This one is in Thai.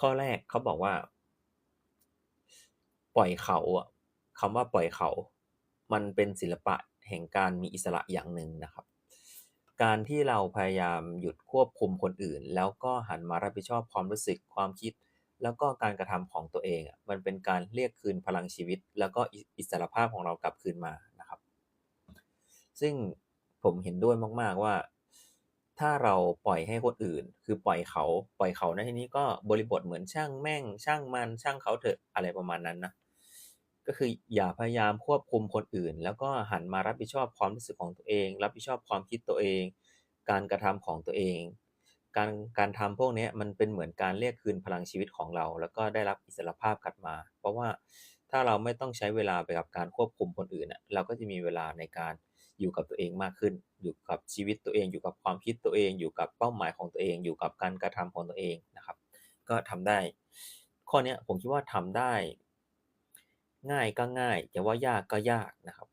ข้อแรกเขาบอกว่า ปล่อยเขาอะคำว่าปล่อยเขา มันเป็นศิลปะแห่งการมีอิสระอย่างหนึ่งนะครับ การที่เราพยายามหยุดควบคุมคนอื่น แล้วก็หันมารับผิดชอบความรู้สึกความคิด แล้วก็การกระทำของตัวเองอะมันเป็นการเรียกคืนพลังชีวิต แล้วก็อิอิสรภาพของเรากลับคืนมานะครับ ซึ่งผมเห็นด้วยมาก ๆว่า ถ้าเราปล่อยให้คนอื่น คือปล่อยเขาปล่อยเขาในที่นี้ก็บริบทเหมือนช่างแม่ง ช่างมันช่างเขาเถอะอะไรประมาณนั้นนะก็คืออย่าพยายามควบคุมคนอื่น แล้วก็หันมารับผิดชอบความรู้สึกของตัวเอง รับผิดชอบความคิดตัวเอง การกระทำของตัวเอง การการทำพวกนี้มันเป็นเหมือนการเรียกคืนพลังชีวิตของเรา แล้วก็ได้รับอิสรภาพกลับมา เพราะว่าถ้าเราไม่ต้องใช้เวลาไปกับการควบคุมคนอื่นเราก็จะมีเวลาในการ อยู่กับตัวเองมากขึ้น อยู่กับชีวิตตัวเอง อยู่กับความคิดตัวเอง อยู่กับเป้าหมายของตัวเอง อยู่กับการกระทำของตัวเองนะครับ ก็ทำได้ ข้อนี้ผมคิดว่าทำได้ ง่ายก็ง่ายจะว่ายากก็ยากนะครับ